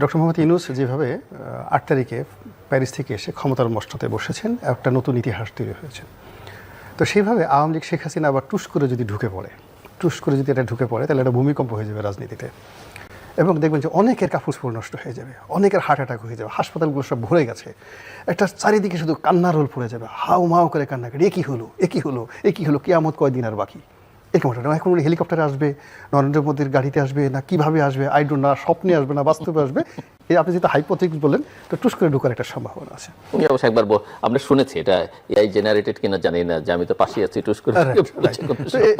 Doctor Mohammad Yunus যেভাবে আট তারিখে প্যারিস থেকে এসে ক্ষমতার মষ্টতে বসেছেন, একটা নতুন ইতিহাস তৈরি হয়েছে। তো সেইভাবে আওয়ামী লীগ শেখ হাসিনা আবার টুস করে যদি ঢুকে পড়ে, টুস করে যদি এটা ঢুকে পড়ে, তাহলে একটা ভূমিকম্প হয়ে যাবে রাজনীতিতে। এবং দেখবেন যে অনেকের কাপড় নষ্ট হয়ে যাবে, অনেকের হার্ট অ্যাটাক হয়ে যাবে, হাসপাতালগুলো সব ভরে গেছে। একটা চারিদিকে শুধু কান্নার রোল পড়ে যাবে হাউ মাউ করে কান্না করে, এ কী হলো, এ কী হলো, এ কী হলো, কেয়ামত কয়দিন আর বাকি? এরকম একটা এখন উনি হেলিকপ্টারে আসবে নরেন্দ্র মোদীর গাড়িতে আসবে না কীভাবে আসবে আই ডোন্ট না স্বপ্নে আসবে না বাস্তবে আসবে এই আপনি যেটা হাইপোথিক্স বলেন তো টুস করে ঢোকার একটা সম্ভাবনা আছে। উনি অবশ্য একবার আমরা শুনেছি এটা এআই জেনারেটেড কিনা জানি না যে আমি তো পাশে আছি টুস করে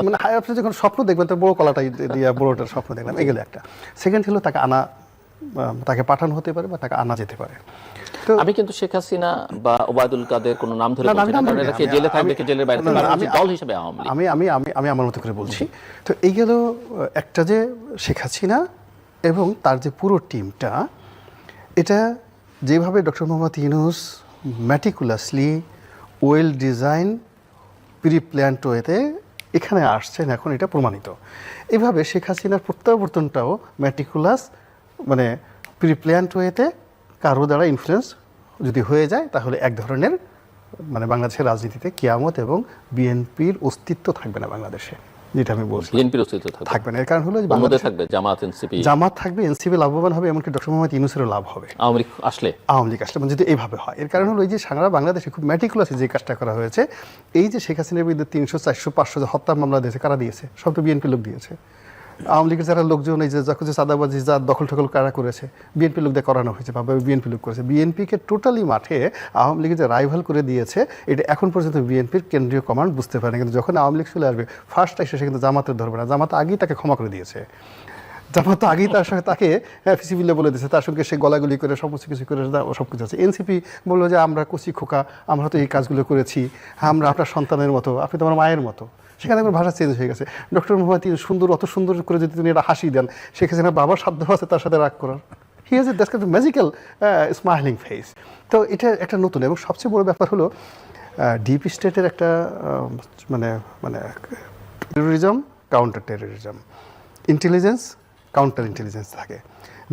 মানে হাই আপনি যখন স্বপ্ন দেখবেন তো বড় কলাটাই দিয়ে বড়টার স্বপ্ন দেখলাম এগুলো একটা। সেকেন্ড হলো তাকে আনা তাকে পাঠানো হতে পারে বা তাকে আনা যেতে পারে। আমি কিন্তু শেখ হাসিনা বা ওবায়দুল কাদের কোনো নাম ধরে জেলে থাকবে জেলের বাইরে আমি দল হিসেবে আমি আমি আমি আমি আমার মতো করে বলছি। তো এই গেল একটা যে শেখ হাসিনা এবং তার যে পুরো টিমটা এটা যেভাবে doctor Mohammad Yunus meticulously well design pre planned ওয়েতে এখানে আসছেন এখন এটা প্রমাণিত। এভাবে শেখ হাসিনার প্রত্যাবর্তনটাও ম্যাটিকুলাস মানে প্রি প্ল্যান্ট ওয়েতে কারও দ্বারা ইনফ্লুয়েন্স যদি হয়ে যায় তাহলে এক ধরনের মানে বাংলাদেশের রাজনীতিতে কিয়ামত এবং বিএনপির অস্তিত্ব থাকবে না বাংলাদেশে যেটা আমি বলছি বিএনপির অস্তিত্ব থাকবে না। এর কারণ হলো বাংলাদেশ থাকবে জামাত এনসিপি। জামাত থাকবে এনসিপি লাভবান হবে এমনকি ডক্টর মোহাম্মদ ইউনুসেরও লাভ হবে। আওয়ামী লীগ আসলে? আওয়ামী লীগ আসলে মানে যদি এইভাবে হয়। এর কারণ হলো এই যে সারা বাংলাদেশে খুব ম্যাটিকুলাসে যে কাজটা করা হয়েছে এই যে শেখ হাসিনার বিরুদ্ধে তিনশো চারশো পাঁচশো যে হত্যা মামলা দিয়েছে কারা দিয়েছে? সব তো বিএনপি লোক দিয়েছে। আওয়ামী লীগের যারা লোকজন, এই যে যে চাঁদাবাজি যা দখল টখল কারা করেছে, বিএনপি লোক দিয়ে করানো হয়েছে বা বিএনপি লোক করেছে। বিএনপিকে টোটালি মাঠে আওয়ামী লীগের যে রাইভাল করে দিয়েছে, এটা এখন পর্যন্ত বিএনপির কেন্দ্রীয় কমান্ড বুঝতে পারে না কিন্তু যখন আওয়ামী লীগ চলে আসবে ফার্স্ট এসে সে কিন্তু জামাতের ধরবে না, জামাত আগেই তাকে ক্ষমা করে দিয়েছে। জামাত আগেই তার সঙ্গে তাকে ফিসিবিলে বলে দিয়েছে, তার সঙ্গে সে গলাগুলি করে সমস্ত কিছু করে সব কিছু আছে। এনসিপি বলল যে, আমরা কুচি খোকা, আমরা তো এই কাজগুলো করেছি, আমরা আপনার সন্তানের মতো, আপনি তো আমার মায়ের মতো। সেখানে আমার ভাষা চেঞ্জ হয়ে গেছে। ডক্টর মোহাম্মদ সুন্দর, অত সুন্দর করে যদি তিনি এটা হাসি দেন সেখানে বাবার সাধ্য আছে তার সাথে রাগ করার। He has a that's magical smiling face তো এটা একটা নতুন, এবং সবচেয়ে বড় ব্যাপার হলো ডিপ স্টেটের একটা মানে মানে terrorism counter terrorism intelligence counter intelligence থাকে।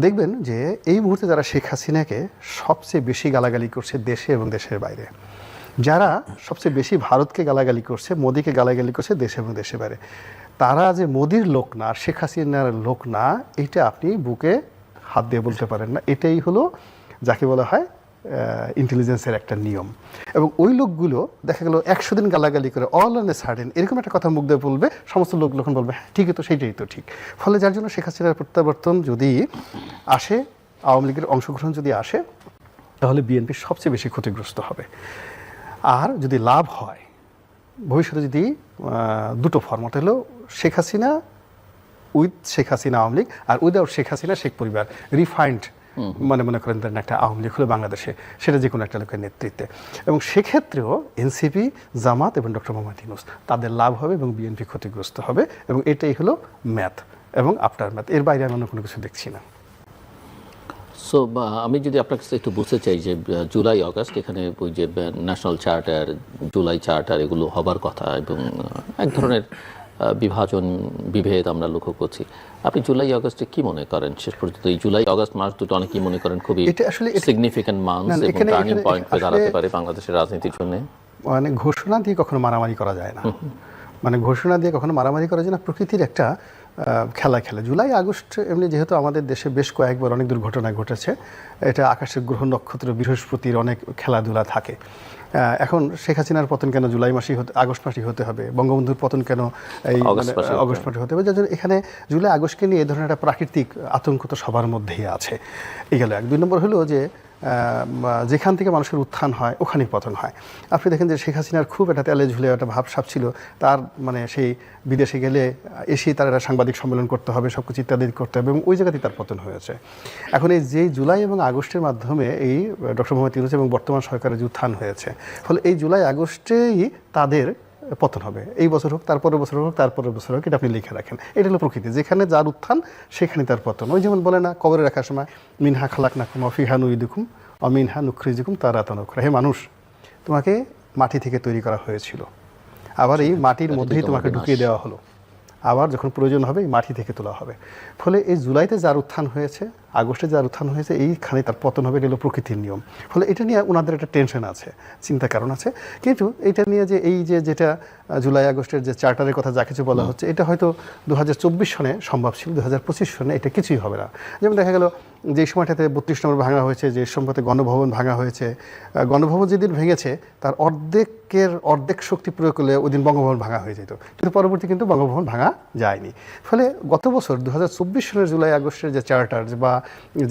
দেখবেন যে এই মুহূর্তে যারা শেখ হাসিনাকে সবচেয়ে বেশি গালাগালি করছে দেশে এবং দেশের বাইরে। যারা সবচেয়ে বেশি ভারতকে গালাগালি করছে, মোদিকে গালাগালি করছে, দেশে এবং দেশে বাইরে। তারা যে মোদির লোক না শেখ হাসিনার লোক না, এটা আপনি বুকে হাত দিয়ে বলতে পারেন না। এটাই হলো যাকে বলা হয় ইন্টেলিজেন্সের একটা নিয়ম। এবং ওই লোকগুলো দেখা গেল একশো দিন গালাগালি করে অল অন এ সার্ডেন এরকম একটা কথা মুখ দিয়ে বলবে, সমস্ত লোক যখন বলবে হ্যাঁ ঠিকই তো, সেইটাই তো ঠিক। ফলে যার জন্য শেখ হাসিনার প্রত্যাবর্তন যদি আসে, আওয়ামী লীগের অংশগ্রহণ যদি আসে, তাহলে বিএনপি সবচেয়ে বেশি ক্ষতিগ্রস্ত হবে। আর যদি লাভ হয় ভবিষ্যতে যদি দুটো ফর্মত হলো শেখ হাসিনা উইথ শেখ হাসিনা আওয়ামী লীগ আর উইদাউট শেখ হাসিনা শেখ পরিবার রিফাইন্ড মানে মনে করেন ধরেন একটা আওয়ামী লীগ হলো বাংলাদেশে সেটা যে কোনো একটা লোকের নেতৃত্বে। এবং সেক্ষেত্রেও এনসিপি জামাত এবং ডক্টর মোহাম্মদ ইউনুস তাদের লাভ হবে এবং বিএনপি ক্ষতিগ্রস্ত হবে এবং এটাই হলো ম্যাথ এবং আফটার ম্যাথ এর বাইরে আমি অন্য কোনো কিছু দেখছি না। সো আমি যদি আপনার কাছে একটু বুঝতে চাই যে জুলাই আগস্ট এখানে ওই যে ন্যাশনাল চার্টার জুলাই চার্টার এগুলো হবার কথা এবং এক ধরনের বিভাজন বিভেদ আমরা লক্ষ্য করছি। আপনি জুলাই আগস্টে কি মনে করেন? শেষ পর্যন্ত এই জুলাই আগস্ট মাস দুটো অনেকেই মনে করেন খুবই এটা আসলে এটা- মান্থ এবং টার্নিং পয়েন্ট হয়ে দাঁড়াতে পারে বাংলাদেশের রাজনীতির জন্য। মানে ঘোষণা দিয়ে কখনো মারামারি করা যায় না। মানে ঘোষণা দিয়ে কখনো মারামারি করা যায় না। প্রকৃতির একটা খেলা খেলে। জুলাই আগস্ট এমনি যেহেতু আমাদের দেশে বেশ কয়েকবার অনেক দুর্ঘটনা ঘটেছে এটা আকাশের গ্রহ নক্ষত্র বৃহস্পতির অনেক খেলাধুলা থাকে। এখন শেখ হাসিনার পতন কেন জুলাই মাসেই হতে আগস্ট মাসেই হতে হবে? বঙ্গবন্ধুর পতন কেন এই অগস্ট মানে, মাসে হতে হবে? যার জন্য এখানে জুলাই আগস্টকে নিয়ে এ ধরনের একটা প্রাকৃতিক আতঙ্ক তো সবার মধ্যেই আছে। এই গেল এক। দুই নম্বর হলো যে যেখান থেকে মানুষের উত্থান হয়, ওখানেই পতন হয়। আপনি দেখেন যে শেখ হাসিনার খুব একটা তেলে ঝুলে একটা ভাবসাব ছিল। তার মানে সেই বিদেশে গেলে এসেই তার একটা সাংবাদিক সম্মেলন করতে হবে সব কিছু ইত্যাদি করতে হবে এবং ওই জায়গাতেই তার পতন হয়েছে। এখন এই যে জুলাই এবং আগস্টের মাধ্যমে এই ডক্টর মোহাম্মদ ইউনুস এবং বর্তমান সরকারের যে উত্থান হয়েছে, ফলে এই জুলাই আগস্টেই তাদের পতন হবে। এই বছর হোক তারপরের বছর হোক তারপরের বছর হোক এটা আপনি লিখে রাখেন। এটা হলো প্রকৃতি। যেখানে যার উত্থান সেখানে তার পতন। ওই যেমন বলে না কবরে রাখার সময় মিনহা খালাক নাকুম অফিহা নুই দুকুম অমিনহা নুখরিজুকুম তারা তনখরা হে মানুষ তোমাকে মাটি থেকে তৈরি করা হয়েছিল। আবার এই মাটির মধ্যেই তোমাকে ঢুকিয়ে দেওয়া হলো। আবার যখন প্রয়োজন হবে এই মাটি থেকে তোলা হবে। ফলে এই জুলাইতে যার উত্থান হয়েছে আগস্টে যার উত্থান হয়েছে এইখানে তার পতন হবে হলো প্রকৃতির নিয়ম। ফলে এটা নিয়ে ওনাদের একটা টেনশন আছে চিন্তা কারণ আছে। কিন্তু এটা নিয়ে যে এই যে যেটা জুলাই আগস্টের যে চার্টারের কথা যা কিছু বলা হচ্ছে এটা হয়তো দু হাজার চব্বিশ সনে সম্ভব ছিল দু হাজার পঁচিশ সনে এটা কিছুই হবে না। যেমন দেখা গেল যে সময়টাতে বত্রিশ নম্বর ভাঙা হয়েছে যে সময়তে গণভবন ভাঙা হয়েছে গণভবন যেদিন ভেঙেছে তার অর্ধেকের অর্ধেক শক্তি প্রয়োগ করলে ওই দিন বঙ্গভবন ভাঙা হয়ে যেত। কিন্তু পরবর্তী কিন্তু বঙ্গভবন ভাঙা যায়নি। ফলে গত বছর দু হাজার চব্বিশ সনের জুলাই আগস্টের যে চার্টার বা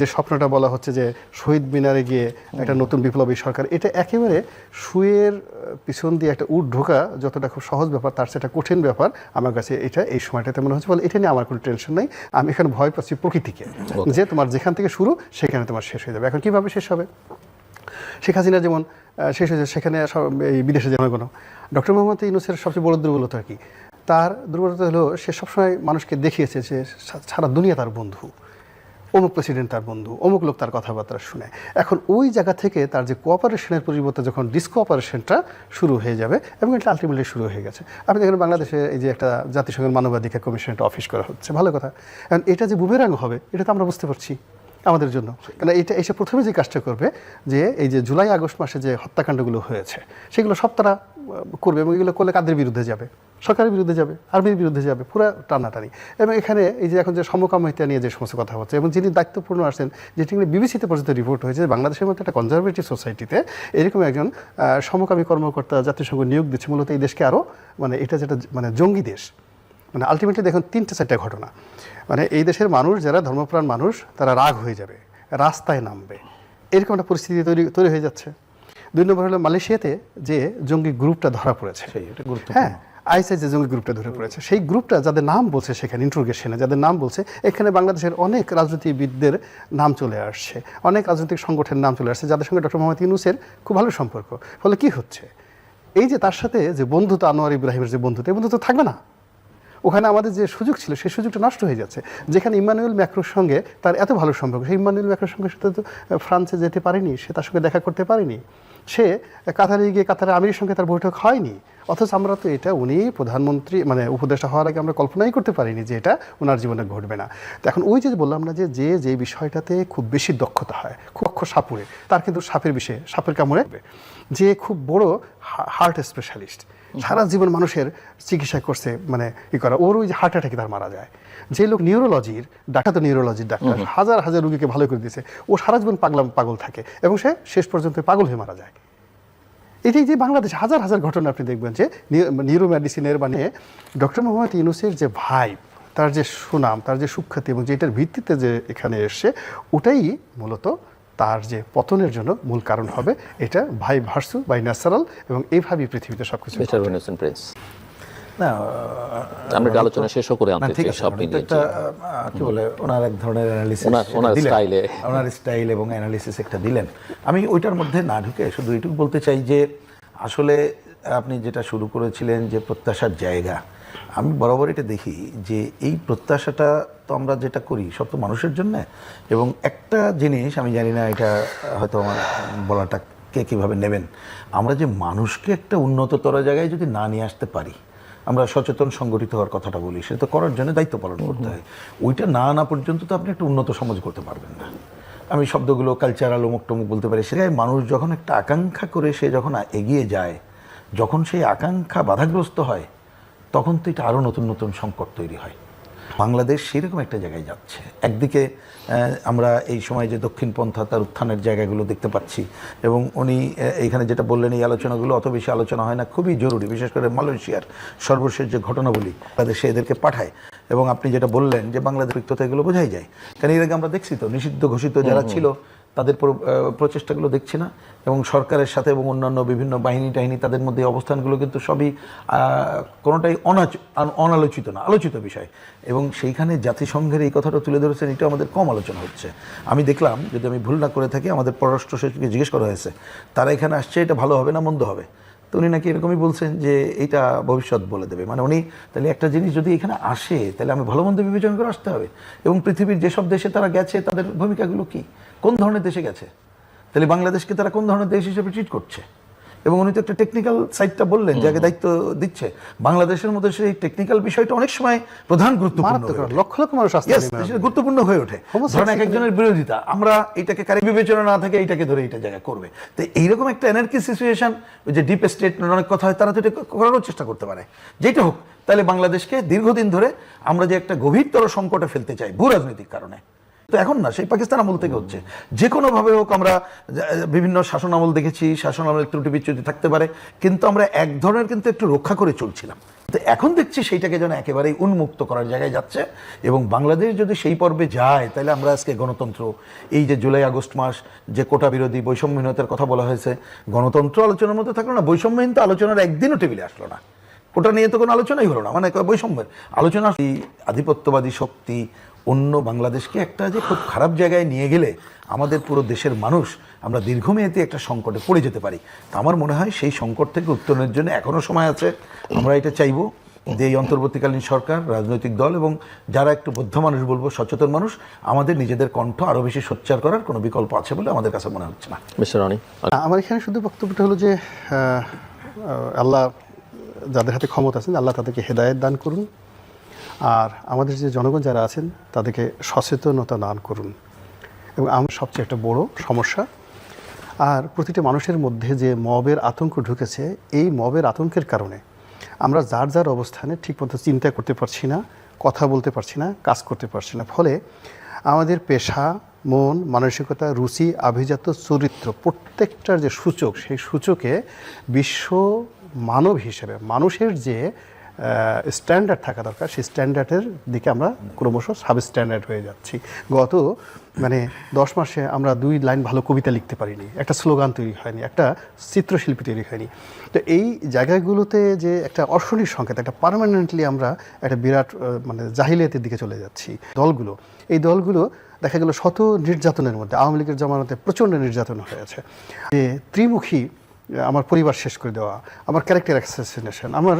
যে স্বপ্নটা বলা হচ্ছে যে শহীদ মিনারে গিয়ে একটা নতুন বিপ্লবী সরকার এটা একেবারে সুয়ের পিছন দিয়ে একটা উট ঢোকা যতটা খুব সহজ ব্যাপার তার সেটা কঠিন ব্যাপার। আমার কাছে এটা এই সময়টাতে মনে হচ্ছে বলে এটা নিয়ে আমার কোনো টেনশন নাই। আমি এখানে ভয় পাচ্ছি প্রকৃতিকে যে তোমার যেখান থেকে শুরু সেখানে তোমার শেষ হয়ে যাবে। এখন কীভাবে শেষ হবে? শেখ হাসিনা যেমন শেষ হয়েছে সেখানে সব এই বিদেশে জনগণ ডক্টর মোহাম্মদ ইউনুসের সবচেয়ে বড় দুর্বলতা কি? তার দুর্বলতা হলো সে সবসময় মানুষকে দেখিয়েছে যে সারা দুনিয়া তার বন্ধু। অমুক প্রেসিডেন্ট তার বন্ধু, অমুক লোক তার কথাবার্তা শুনে। এখন ওই জায়গা থেকে তার যে কোঅপারেশনের পরিবর্তে যখন ডিসকোঅপারেশনটা শুরু হয়ে যাবে এবং এটা আলটিমেটলি শুরু হয়ে গেছে। আপনি দেখেন বাংলাদেশে এই যে একটা জাতিসংঘের মানবাধিকার কমিশন একটা অফিস করা হচ্ছে। ভালো কথা। কারণ এটা যে বুমেরাং হবে, এটা তো আমরা বুঝতে পারছি আমাদের জন্য। কারণ এটা এসে প্রথমে যে কাজটা করবে, যে এই যে জুলাই আগস্ট মাসে যে হত্যাকাণ্ডগুলো হয়েছে, সেগুলো সব তারা করবে এবং এগুলো করলে কাদের বিরুদ্ধে যাবে? সরকারের বিরুদ্ধে যাবে, আর্মির বিরুদ্ধে যাবে, পুরো টানাটানি। এবং এখানে এই যে এখন যে সমকামিতা নিয়ে যে সমস্ত কথা হচ্ছে, এবং যিনি দায়িত্বপূর্ণ আসছেন যেটি নিয়ে বিবিসিতে পর্যন্ত রিপোর্ট হয়েছে, বাংলাদেশের মতো একটা কনজারভেটিভ সোসাইটিতে এরকম একজন সমকামী কর্মকর্তা জাতিসংঘ নিয়োগ দিচ্ছে, মূলত এই দেশকে আরও মানে এটা যেটা মানে জঙ্গি দেশ। মানে আলটিমেটলি দেখুন, তিনটে চারটে ঘটনা। মানে এই দেশের মানুষ যারা ধর্মপ্রাণ মানুষ, তারা রাগ হয়ে যাবে, রাস্তায় নামবে। এরকম একটা পরিস্থিতি তৈরি তৈরি হয়ে যাচ্ছে। দুই নম্বর হলো মালয়েশিয়াতে যে জঙ্গি গ্রুপটা ধরা পড়েছে। হ্যাঁ আইসিআই যে জঙ্গি গ্রুপটা ধরে পড়েছে সেই গ্রুপটা যাদের নাম বলছে সেখানে ইন্ট্রোগেশনে যাদের নাম বলছে এখানে বাংলাদেশের অনেক রাজনীতিবিদদের নাম চলে আসছে অনেক রাজনৈতিক সংগঠনের নাম চলে আসছে যাদের সঙ্গে ডক্টর মোহাম্মদ ইউনুসের খুব ভালো সম্পর্ক। ফলে কি হচ্ছে? এই যে তার সাথে যে বন্ধুত্ব আনোয়ার ইব্রাহিমের যে বন্ধুত্ব এই বন্ধুত্ব থাকবে না। ওখানে আমাদের যে সুযোগ ছিল সেই সুযোগটা নষ্ট হয়ে যাচ্ছে। যেখানে ইমানুয়েল ম্যাক্রোর সঙ্গে তার এত ভালো সম্পর্ক সেই ইমানুয়েল ম্যাক্রোর সঙ্গে সে তো ফ্রান্সে যেতে পারেনি সে তার সঙ্গে দেখা করতে পারেনি। সে কাতারে গিয়ে কাতারে আমিরের সঙ্গে তার বৈঠক হয়নি। অথচ আমরা তো এটা উনি প্রধানমন্ত্রী মানে উপদেষ্টা হওয়ার আগে আমরা কল্পনাই করতে পারিনি যে এটা ওনার জীবনে ঘটবে না। তো এখন ওই যে বললাম না যে যে যে বিষয়টাতে খুব বেশি দক্ষতা হয়, খুব অক্ষর সাপুরে তার কিন্তু সাপের বিষয়ে, সাপের কামড়ে, যে খুব বড় হার্ট স্পেশালিস্ট সারা জীবন মানুষের চিকিৎসা করছে মানে ই করা। ওর ওই যে হার্ট অ্যাটাকে তার মারা যায়। যে লোক নিউরোলজির ডাক্তার তো নিউরোলজির ডাক্তার হাজার হাজার রুগীকে ভালো করে দিয়েছে। ও সারা জীবন পাগলাম পাগল থাকে এবং সে শেষ পর্যন্ত পাগল হয়ে মারা যায়। এটাই যে বাংলাদেশ হাজার হাজার ঘটনা আপনি দেখবেন যে নিউরো মেডিসিনের মানে ডক্টর মোহাম্মদ ইউনুসের যে ভাইব তার যে সুনাম তার যে সুখ্যাতি এবং যে যেটার ভিত্তিতে যে এখানে এসছে ওটাই মূলত তার যে পতনের জন্য মূল কারণ হবে এটা ভাই ভার্সু বাই ন্যাচারাল এবং এইভাবেই পৃথিবীতে সবকিছু মিস্টার প্রিন্স। না আমরা আলোচনা শেষও করে আনতে চাই সব অনেকটা মিলিয়ে একটা আহ, কি বলে ওনার এক ধরনের অ্যানালিসিস ওনার- ওনার ওনার স্টাইল এবং অ্যানালিসিস একটা দিলেন। আমি ওইটার মধ্যে না ঢুকে শুধু এইটুকু বলতে চাই যে আসলে আপনি যেটা শুরু করেছিলেন যে প্রত্যাশার জায়গা আমি বরাবর এটা দেখি যে এই প্রত্যাশাটা তো আমরা যেটা করি সব তো মানুষের জন্য। এবং একটা জিনিস আমি জানি না এটা হয়তো আমার বলাটা কে কীভাবে নেবেন আমরা যে মানুষকে একটা উন্নততর জায়গায় যদি না নিয়ে আসতে পারি আমরা সচেতন সংগঠিত হওয়ার কথাটা বলি সেটা তো করার জন্য দায়িত্ব পালন করতে হয়। ওইটা না আনা পর্যন্ত তো আপনি একটা উন্নত সমাজ করতে পারবেন না। আমি শব্দগুলো কালচারাল অমুক টমুক বলতে পারি সেটাই মানুষ যখন একটা আকাঙ্ক্ষা করে সে যখন এগিয়ে যায় যখন সেই আকাঙ্ক্ষা বাধাগ্রস্ত হয় তখন তো এটা আরও নতুন নতুন সংকট তৈরি হয়। বাংলাদেশ সেরকম একটা জায়গায় যাচ্ছে। একদিকে আমরা এই সময় যে দক্ষিণপন্থা তার উত্থানের জায়গাগুলো দেখতে পাচ্ছি এবং উনি আহ, এইখানে যেটা বললেন এই আলোচনাগুলো অত বেশি আলোচনা হয় না খুবই জরুরি বিশেষ করে মালয়েশিয়ার সর্বশেষ যে ঘটনাবলী বাংলাদেশে এদেরকে পাঠায়। এবং আপনি যেটা বললেন যে বাংলাদেশ রিক্ততা এগুলো বোঝাই যায়। কারণ এর আগে আমরা দেখছি তো নিষিদ্ধ ঘোষিত যারা ছিল তাদের প্র- প্রচেষ্টাগুলো দেখছি না। এবং সরকারের সাথে এবং অন্যান্য বিভিন্ন বাহিনী টাহিনী তাদের মধ্যে অবস্থানগুলো কিন্তু সবই কোনোটাই অনাচ অনালোচিত না, আলোচিত বিষয়। এবং সেইখানে জাতিসংঘের এই কথাটা তুলে ধরেছেন এটা আমাদের কম আলোচনা হচ্ছে। আমি দেখলাম, যদি আমি ভুল না করে থাকি, আমাদের পররাষ্ট্র সচিবকে জিজ্ঞেস করা হয়েছে, তারা এখানে আসছে, এটা ভালো হবে না, মন্দ হবে? তো উনি নাকি এরকমই বলছেন যে এটা ভবিষ্যৎ বলে দেবে। মানে উনি তাহলে একটা জিনিস যদি এখানে আসে, তাহলে আমি ভালো মন্দ বিবেচনা করে আসতে হবে। এবং পৃথিবীর যেসব দেশে তারা গেছে, তাদের ভূমিকাগুলো কি? কোন ধরনের দেশে গেছে? তাহলে বাংলাদেশকে তারা কোন ধরনের দেশ হিসেবে ট্রিট করছে? এবং উনি তো একটা টেকনিক্যাল সাইডটা বললেন যাকে দায়িত্ব দিচ্ছে। বাংলাদেশের মধ্যে সেই টেকনিক্যাল বিষয়টা অনেক সময় প্রধান গুরুত্বপূর্ণ। লক্ষ লক্ষ মানুষ গুরুত্বপূর্ণ হয়ে ওঠে। ধরেন এক একজনের বিরোধিতা আমরা এটাকে কারি বিবেচনা না থাকে এটাকে ধরে এটা জায়গা করবে। তো এইরকম একটা এনার্কি সিচুয়েশন ওই যে ডিপ স্টেট অনেক কথা হয় তারা তো এটা করারও চেষ্টা করতে পারে। যেটা হোক তাহলে বাংলাদেশকে দীর্ঘদিন ধরে আমরা যে একটা গভীরতর সংকটে ফেলতে চাই ভূ রাজনৈতিক কারণে। তো এখন না, সেই পাকিস্তান আমল থেকে হচ্ছে। যে কোনো ভাবে হোক আমরা বিভিন্ন শাসন আমল দেখেছি, শাসন আমলের ত্রুটি বিচ্যুতি থাকতে পারে, কিন্তু আমরা এক ধরনের কিন্তু একটু রক্ষা করে চলছিলাম। তো এখন দেখছি সেইটাকে যেন একেবারেই উন্মুক্ত করার জায়গায় যাচ্ছে, এবং বাংলাদেশ যদি সেই পর্বে যায়, তাহলে আমরা আজকে গণতন্ত্র, এই যে জুলাই আগস্ট মাস, যে কোটা বিরোধী বৈষম্যহীনতার কথা বলা হয়েছে, গণতন্ত্র আলোচনার মধ্যে থাকল না, বৈষম্যহীনতা আলোচনার একদিনও টেবিলে আসলো না। ওটা নিয়ে তো কোনো আলোচনাই হলো না মানে বৈষম্যের আলোচনা আধিপত্যবাদী শক্তি অন্য বাংলাদেশকে একটা যে খুব খারাপ জায়গায় নিয়ে গেলে আমাদের পুরো দেশের মানুষ আমরা দীর্ঘমেয়াদী একটা সংকটে পড়ে যেতে পারি। তা আমার মনে হয় সেই সংকট থেকে উত্তরণের জন্য এখনও সময় আছে। আমরা এটা চাইব যে এই অন্তর্বর্তীকালীন সরকার রাজনৈতিক দল এবং যারা একটু বদ্ধ মানুষ বলব সচেতন মানুষ আমাদের নিজেদের কণ্ঠ আরও বেশি সোচ্চার করার কোনো বিকল্প আছে বলে আমাদের কাছে মনে হচ্ছে না। মিস্টার রনি। আমার এখানে শুধু বক্তব্যটা হলো যে আল্লাহ যাদের হাতে ক্ষমতা আছেন আল্লাহ তাদেরকে হেদায়েত দান করুন। আর আমাদের যে জনগণ যারা আছেন, তাদেরকে সচেতনতা দান করুন। এবং আমার সবচেয়ে একটা বড় সমস্যা, আর প্রতিটা মানুষের মধ্যে যে মবের আতঙ্ক ঢুকেছে, এই মবের আতঙ্কের কারণে আমরা যার যার অবস্থানে ঠিকমতো চিন্তা করতে পারছি না, কথা বলতে পারছি না, কাজ করতে পারছি না। ফলে আমাদের পেশা, মন, মানসিকতা, রুচি আভিজাত চরিত্র প্রত্যেকটার যে সূচক, সেই সূচকে বিশ্ব মানব হিসেবে, মানুষের যে স্ট্যান্ডার্ড থাকা দরকার। সেই স্ট্যান্ডার্ডের দিকে আমরা ক্রমশ সাব স্ট্যান্ডার্ড হয়ে যাচ্ছি। গত মানে দশ মাসে আমরা দুই লাইন ভালো কবিতা লিখতে পারিনি। একটা স্লোগান তৈরি হয়নি, একটা চিত্রশিল্পী তৈরি হয়নি। তো এই জায়গাগুলোতে যে একটা অর্শনীর সংকেত, একটা পার্মানেন্টলি আমরা একটা বিরাট মানে জাহিলিয়াতের দিকে চলে যাচ্ছি দলগুলো। এই দলগুলো দেখা গেল শত নির্যাতনের মধ্যে, আওয়ামী লীগের জমানাতে প্রচণ্ড নির্যাতন হয়েছে যে ত্রিমুখী আমার পরিবার শেষ করে দেওয়া আমার ক্যারেক্টার অ্যাসাসিনেশন আমার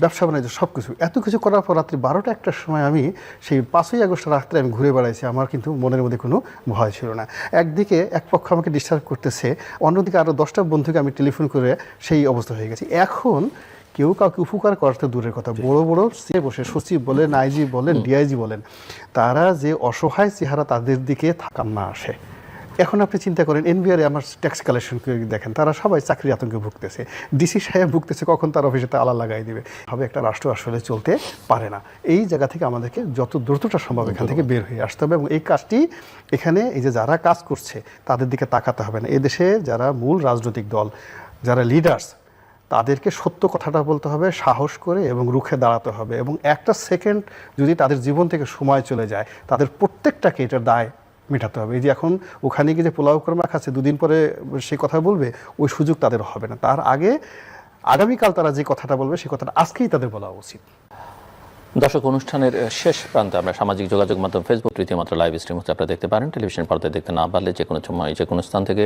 ব্যবসা বাণিজ্য সব কিছু এত কিছু করার পর রাত্রি বারোটা একটার সময় আমি সেই পাঁচই আগস্ট রাত্রে আমি ঘুরে বেড়াইছি আমার কিন্তু মনের মধ্যে কোনো ভয় ছিল না। একদিকে এক পক্ষ আমাকে ডিস্টার্ব করতেছে অন্যদিকে আরও দশটা বন্ধুকে আমি টেলিফোন করে সেই অবস্থা হয়ে গেছি। এখন কেউ কাউকে উপকার করাতে দূরের কথা বড় বড় সে বসে সচিব বলেন আইজি বলেন ডিআইজি বলেন তারা যে অসহায় চেহারা তাদের দিকে থাকার না আসে। এখন আপনি চিন্তা করেন এনবিআর আমার ট্যাক্স কালেকশন দেখেন তারা সবাই চাকরি আতঙ্কে ভুগতেছে। ডিসি সাহেব ভুগতেছে কখন তার অফিসে তালা লাগাই দিবে? হবে একটা রাষ্ট্র আসলে চলতে পারে না। এই জায়গা থেকে আমাদেরকে যত দ্রুতটা সম্ভব এখান থেকে বের হয়ে আসতে হবে এবং এই কাজটি এখানে এই যে যারা কাজ করছে তাদের দিকে তাকাতে হবে না। এদেশে যারা মূল রাজনৈতিক দল যারা লিডার্স তাদেরকে সত্য কথাটা বলতে হবে সাহস করে এবং রুখে দাঁড়াতে হবে। এবং একটা সেকেন্ড যদি তাদের জীবন থেকে সময় চলে যায় তাদের প্রত্যেকটাকে এটার দায় মেটাতে হবে। এই যে এখন ওখানে গিয়ে যে পোলাও কর্মা খাচ্ছে, দুদিন পরে সে কথা বলবে, ওই সুযোগ তাদের হবে না। তার আগে আগামীকাল তারা যে কথাটা বলবে, সেই কথাটা আজকেই তাদের বলা উচিত। দর্শক, অনুষ্ঠানের শেষ প্রান্তে আমরা সামাজিক যোগাযোগ মাধ্যম ফেসবুক তৃতীয় মাত্রা লাইভ স্ট্রিম হচ্ছে। আপনারা দেখতে পারেন টেলিভিশন পর্দায় দেখতে না পারলে যে কোনো সময়, যে কোনো স্থান থেকে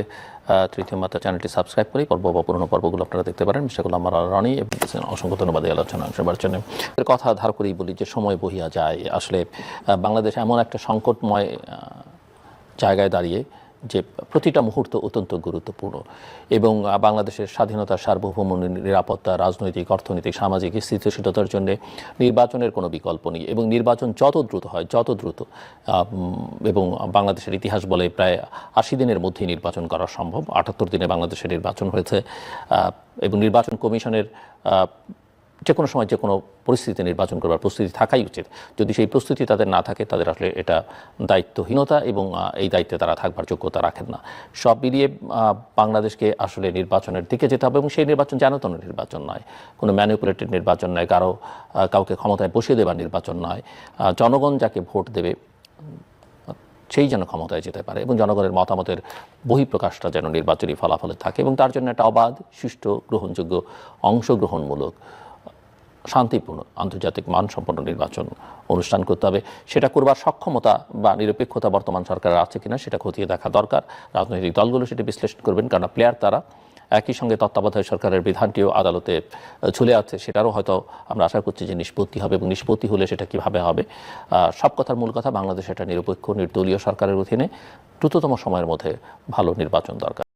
তৃতীয় মাত্রা চ্যানেলটি সাবস্ক্রাইব করে পর্ব বা পুরনো পর্বগুলো আপনারা দেখতে পারেন। সেগুলো আমার রনি এবং অসংখ্য ধন্যবাদ এই আলোচনা শোনার জন্য কথা ধার করেই বলি যে, সময় বহিয়া যায়। আসলে বাংলাদেশ এমন একটা সংকটময় জায়গায় দাঁড়িয়ে যে প্রতিটা মুহূর্ত অত্যন্ত গুরুত্বপূর্ণ। এবং বাংলাদেশের স্বাধীনতা সার্বভৌম নিরাপত্তা, রাজনৈতিক, অর্থনৈতিক, সামাজিক স্থিতিশীলতার জন্য নির্বাচনের কোনো বিকল্প নেই। এবং নির্বাচন যত দ্রুত হয়, যত দ্রুত এবং বাংলাদেশের ইতিহাস বলে প্রায় আশি দিনের মধ্যেই নির্বাচন করা সম্ভব। আটাত্তর দিনে বাংলাদেশের নির্বাচন হয়েছে। এবং নির্বাচন কমিশনের যে কোনো সময় যে কোনো পরিস্থিতিতে নির্বাচন করবার প্রস্তুতি থাকাই উচিত। যদি সেই প্রস্তুতি তাদের না থাকে, তাদের আসলে এটা দায়িত্বহীনতা এবং এই দায়িত্বে তারা থাকবার যোগ্যতা রাখেন না। সব মিলিয়ে বাংলাদেশকে আসলে নির্বাচনের দিকে যেতে হবে এবং সেই নির্বাচন জানতন নির্বাচন নয়। কোনো ম্যানিপুলেটেড নির্বাচন নয়, কারও কাউকে ক্ষমতায় বসিয়ে দেবার নির্বাচন নয়। জনগণ যাকে ভোট দেবে, সেই যেন ক্ষমতায় যেতে পারে এবং জনগণের মতামতের বহিঃপ্রকাশটা যেন নির্বাচনী ফলাফলে থাকে এবং তার জন্য একটা অবাধ, সুষ্ঠু, গ্রহণযোগ্য, অংশগ্রহণমূলক শান্তিপূর্ণ আন্তর্জাতিক মানসম্পন্ন নির্বাচন অনুষ্ঠান করতে হবে। সেটা করবার সক্ষমতা বা নিরপেক্ষতা বর্তমান সরকারের আছে কিনা সেটা খতিয়ে দেখা দরকার। রাজনৈতিক দলগুলো সেটা বিশ্লেষণ করবেন কারণ প্লেয়ার তারা একই সঙ্গে তত্ত্বাবধায়ক সরকারের বিধানটিও আদালতে ঝুলে আছে। সেটারও হয়তো আমরা আশা করছি যে নিষ্পত্তি হবে এবং নিষ্পত্তি হলে সেটা কীভাবে হবে। সব কথার মূল কথা বাংলাদেশ একটা নিরপেক্ষ, নির্দলীয় সরকারের অধীনে দ্রুততম সময়ের মধ্যে ভালো নির্বাচন দরকার।